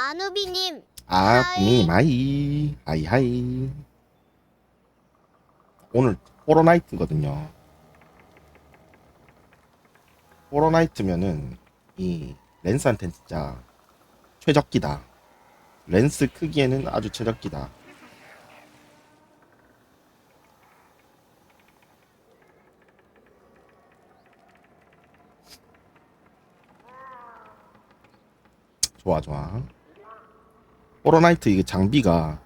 아누비님, 아, 하이. 부민님 하이. 하이 하이. 오늘 호러나이트거든요. 호러나이트면은 이 렌스한테는 진짜 최적기다. 렌스 크기에는 아주 최적기다. 좋아 좋아. 호러나이트 이게 장비가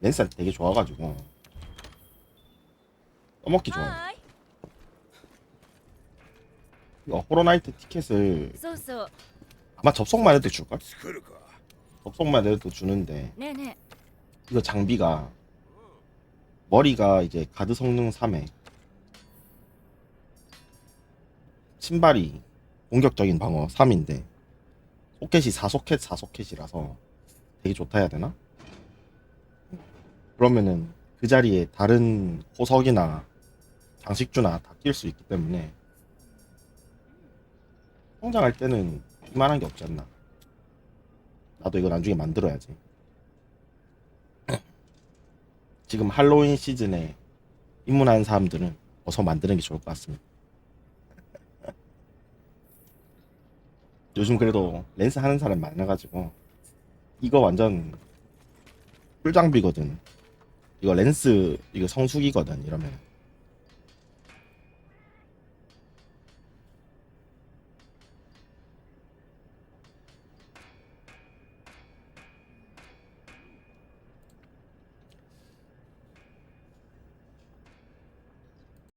랜살 되게 좋아가지고 떠먹기 좋아 이거 호러나이트 티켓을 아마 접속만 해도 줄걸? 접속만 해도 주는데 네, 네. 이거 장비가 머리가 이제 가드 성능 3에 신발이 공격적인 방어 3인데 소켓이 4소켓 4소켓이라서 되게 좋다 해야 되나? 그러면은 그 자리에 다른 호석이나 장식주나 다 낄 수 있기 때문에 성장할 때는 이만한 게 없지 않나 나도 이거 나중에 만들어야지 지금 할로윈 시즌에 입문하는 사람들은 어서 만드는 게 좋을 것 같습니다. 요즘 그래도 렌스 하는 사람 많아가지고 이거 완전 꿀장비거든. 이거 렌스 이거 성수기거든 이러면